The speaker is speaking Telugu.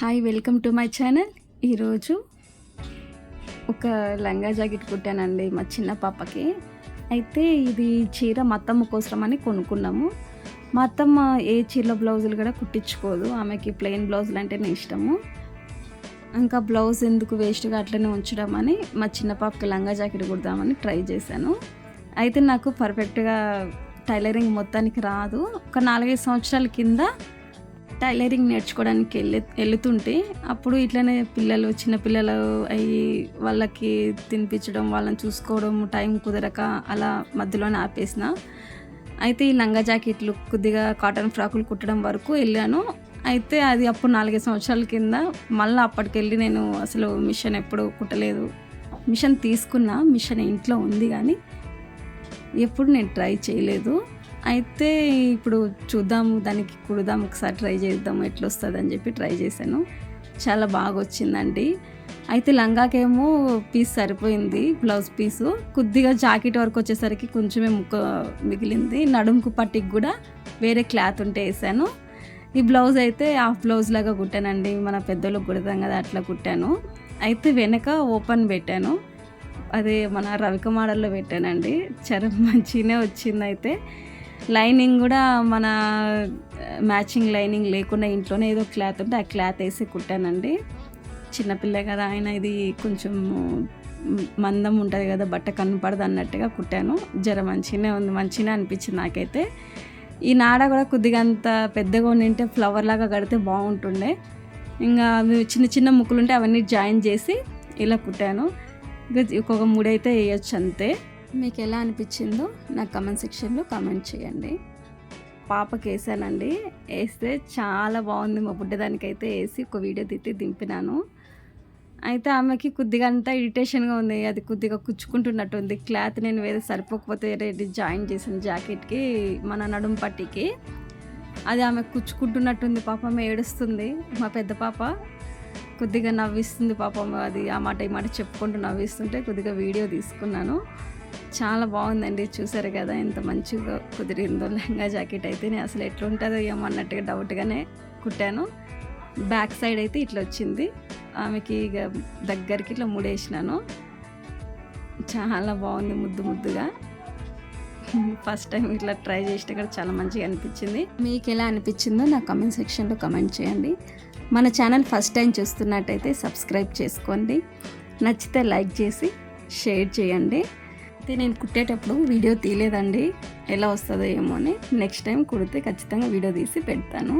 Hi welcome to my channel ఈరోజు ఒక లంగా జాకెట్ కుట్టానండి మా చిన్న పాపకి. అయితే ఇది చీర మా అత్తమ్మ కోసం అని కొనుక్కున్నాము. మా అత్తమ్మ ఏ చీర బ్లౌజులు కూడా కుట్టించుకోదు. ఆమెకి ప్లెయిన్ బ్లౌజులు అంటేనే ఇష్టము. ఇంకా బ్లౌజ్ ఎందుకు వేస్ట్గా అట్లనే ఉంచడం అని మా చిన్న పాపకి లంగా జాకెట్ కుడదామని ట్రై చేశాను. అయితే నాకు పర్ఫెక్ట్గా టైలరింగ్ మొత్తానికి రాదు. ఒక నాలుగైదు సంవత్సరాల కింద టైలరింగ్ నేర్చుకోవడానికి వెళ్ళి వెళుతుంటే అప్పుడు ఇట్లనే పిల్లలు చిన్నపిల్లలు అయ్యి వాళ్ళకి తినిపించడం వాళ్ళని చూసుకోవడం టైం కుదరక అలా మధ్యలోనే ఆపేసిన. అయితే ఈ లంగా జాకెట్లు కొద్దిగా కాటన్ ఫ్రాకులు కుట్టడం వరకు వెళ్ళాను. అయితే అది అప్పుడు నాలుగైదు సంవత్సరాల కింద మళ్ళీ అప్పటికెళ్ళి నేను అసలు మిషన్ ఎప్పుడు కుట్టలేదు. మిషన్ తీసుకున్నా మిషన్ ఇంట్లో ఉంది కానీ ఎప్పుడు నేను ట్రై చేయలేదు. అయితే ఇప్పుడు చూద్దాము దానికి కుడదాం ఒకసారి ట్రై చేద్దాము ఎట్లా వస్తుంది అని చెప్పి ట్రై చేశాను. చాలా బాగా వచ్చిందండి అయితే లంగాకేమో పీస్ సరిపోయింది బ్లౌజ్ పీసు. కొద్దిగా జాకెట్ వరకు వచ్చేసరికి కొంచెమే ముక్క మిగిలింది. నడుముకు పట్టికి కూడా వేరే క్లాత్ ఉంటే వేసాను. ఈ బ్లౌజ్ అయితే హాఫ్ బ్లౌజ్ లాగా కుట్టానండి. మన పెద్దలకు కుడతాం కదా అట్లా కుట్టాను. అయితే వెనక ఓపెన్ పెట్టాను. అదే మన రవిక మోడల్లో పెట్టానండి. చరం మంచిగానే వచ్చింది అయితే లైనింగ్ కూడా మన మ్యాచింగ్ లైనింగ్ లేకుండా ఇంట్లోనే ఏదో క్లాత్ ఉంటే ఆ క్లాత్ వేసి కుట్టానండి. చిన్నపిల్ల కదా ఆయన ఇది కొంచెం మందం ఉంటుంది కదా బట్ట కనపడదు అన్నట్టుగా కుట్టాను. జర మంచిగానే ఉంది మంచిగానే అనిపించింది నాకైతే. ఈ నాడ కూడా కొద్దిగా అంత పెద్దగా ఉండింటే ఫ్లవర్ లాగా కడితే బాగుంటుండే. ఇంకా అవి చిన్న చిన్న ముక్కులుంటే అవన్నీ జాయిన్ చేసి ఇలా కుట్టాను. ఇంకా ఇంకొక మూడైతే వేయచ్చు అంతే. మీకు ఎలా అనిపించిందో నాకు కమెంట్ సెక్షన్లో కమెంట్ చేయండి. పాపకి వేసానండి వేస్తే చాలా బాగుంది మా బుడ్డదానికైతే వేసి ఒక వీడియో తిట్టి దింపినాను. అయితే ఆమెకి కొద్దిగా అంతా ఇరిటేషన్గా ఉంది. అది కొద్దిగా కుచ్చుకుంటున్నట్టు ఉంది క్లాత్ నేను వేరే సరిపోకపోతే రెడీ జాయిన్ చేసిన జాకెట్కి మన నడుము పట్టికి. అది ఆమె కుచ్చుకుంటున్నట్టుంది. పాపం ఏడుస్తుంది. మా పెద్ద పాప కొద్దిగా నవ్విస్తుంది పాపం. అది ఆ మాట ఈ మాట చెప్పుకుంటూ నవ్విస్తుంటే కొద్దిగా వీడియో తీసుకున్నాను. చాలా బాగుందండి. చూసారు కదా ఎంత మంచిగా కుదిరిందో. లెహంగా జాకెట్ అయితే నేను అసలు ఎట్లుంటుందో ఏమో అన్నట్టుగా డౌట్గానే కుట్టాను. బ్యాక్ సైడ్ అయితే ఇట్లా వచ్చింది. ఆమెకి ఇక దగ్గరికి ఇట్లా ముడేసినాను. చాలా బాగుంది ముద్దు ముద్దుగా. ఫస్ట్ టైం ఇట్లా ట్రై చేస్తే కూడా చాలా మంచిగా అనిపించింది. మీకు ఎలా అనిపించిందో నా కమెంట్ సెక్షన్లో కమెంట్ చేయండి. మన ఛానల్ ఫస్ట్ టైం చూస్తున్నట్టయితే సబ్స్క్రైబ్ చేసుకోండి. నచ్చితే లైక్ చేసి షేర్ చేయండి. అయితే నేను కుట్టేటప్పుడు వీడియో తీయలేదండి. ఎలా వస్తుందో ఏమో అని. నెక్స్ట్ టైం కుడితే ఖచ్చితంగా వీడియో తీసి పెడతాను.